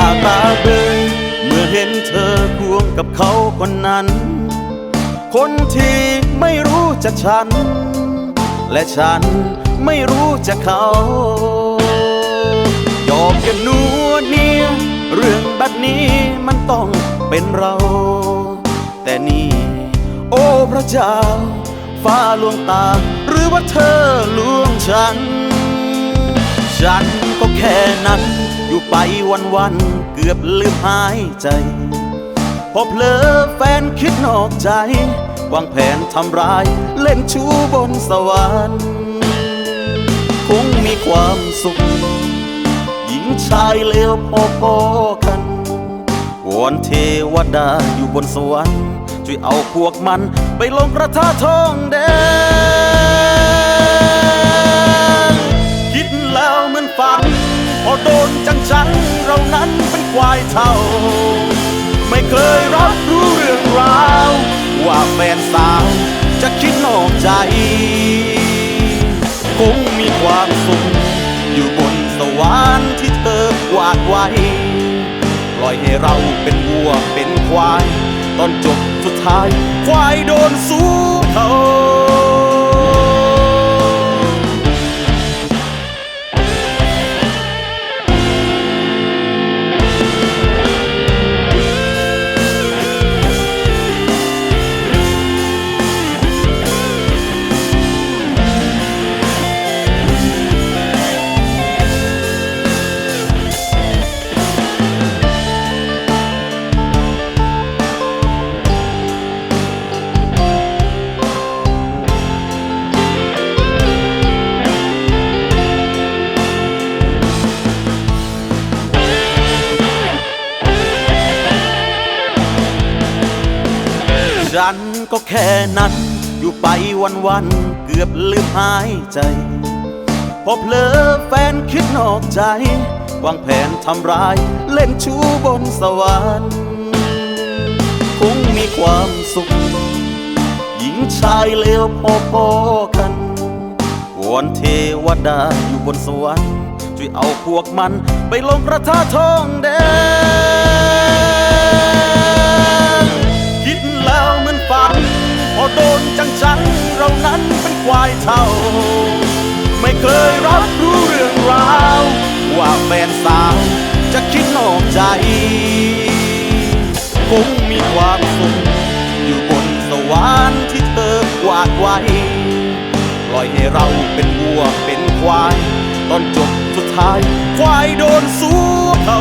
าตาเบยเมื่อเห็นเธอควงกับเขาคนนั้น คนที่ไม่รู้จักฉัน และฉันไม่รู้จักเขายอมกันนัวเนียเรื่องแบบนี้มันต้องเป็นเรา แต่นี่ โอ้พระเจ้า ฟ้าลวงตา หรือว่าเธอลวงฉัน ฉันก็แค่นั้น อยู่ไปวันๆเกือบลืมหายใจพอเพลอแฟนคิดนอกใจ วางแผนทำร้ายเล่นชู้บนสวรรค์คงมีความสุข หญิงชายเลวพอๆกันวอนเทวดาอยู่บนสวรรค์ช่วยเอาพวกมันไปลงกระทะทองแดง คิดแล้วเหมือนฝันพอโดน ควายเท่า ไม่เคยรับรู้เรื่องราว ว่าแฟนสาวจะคิดนอกใจ คงมีความสุข อยู่บนสวรรค์ที่เธอกวาดไว้ ปล่อยให้เราเป็นวัวเป็นควาย ตอนจบสุดท้าย ควายโดนสู้เขา ฉันก็แค่นั้น อยู่ไปวันๆเกือบลืมหายใจพอเพลอแฟนคิดนอกใจ วางแผนทำร้าย เล่นชู้บนสวรรค์คงมีความสุข หญิงชายเลวพอๆกันวอนเทวดาอยู่บนสวรรค์ช่วยเอาพวกมันไปลงกระทะทองแดง จังๆเรานั้นเป็นควายเท่า ไม่เคยรับรู้เรื่องราว ว่าแฟนสาวจะคิดนอกใจ คงมีความสุขอยู่บนสวรรค์ที่เธอกวาดไว้ปล่อยให้เราเป็นวัวเป็นควาย ตอนจบสุดท้ายควายโดนสู้เขา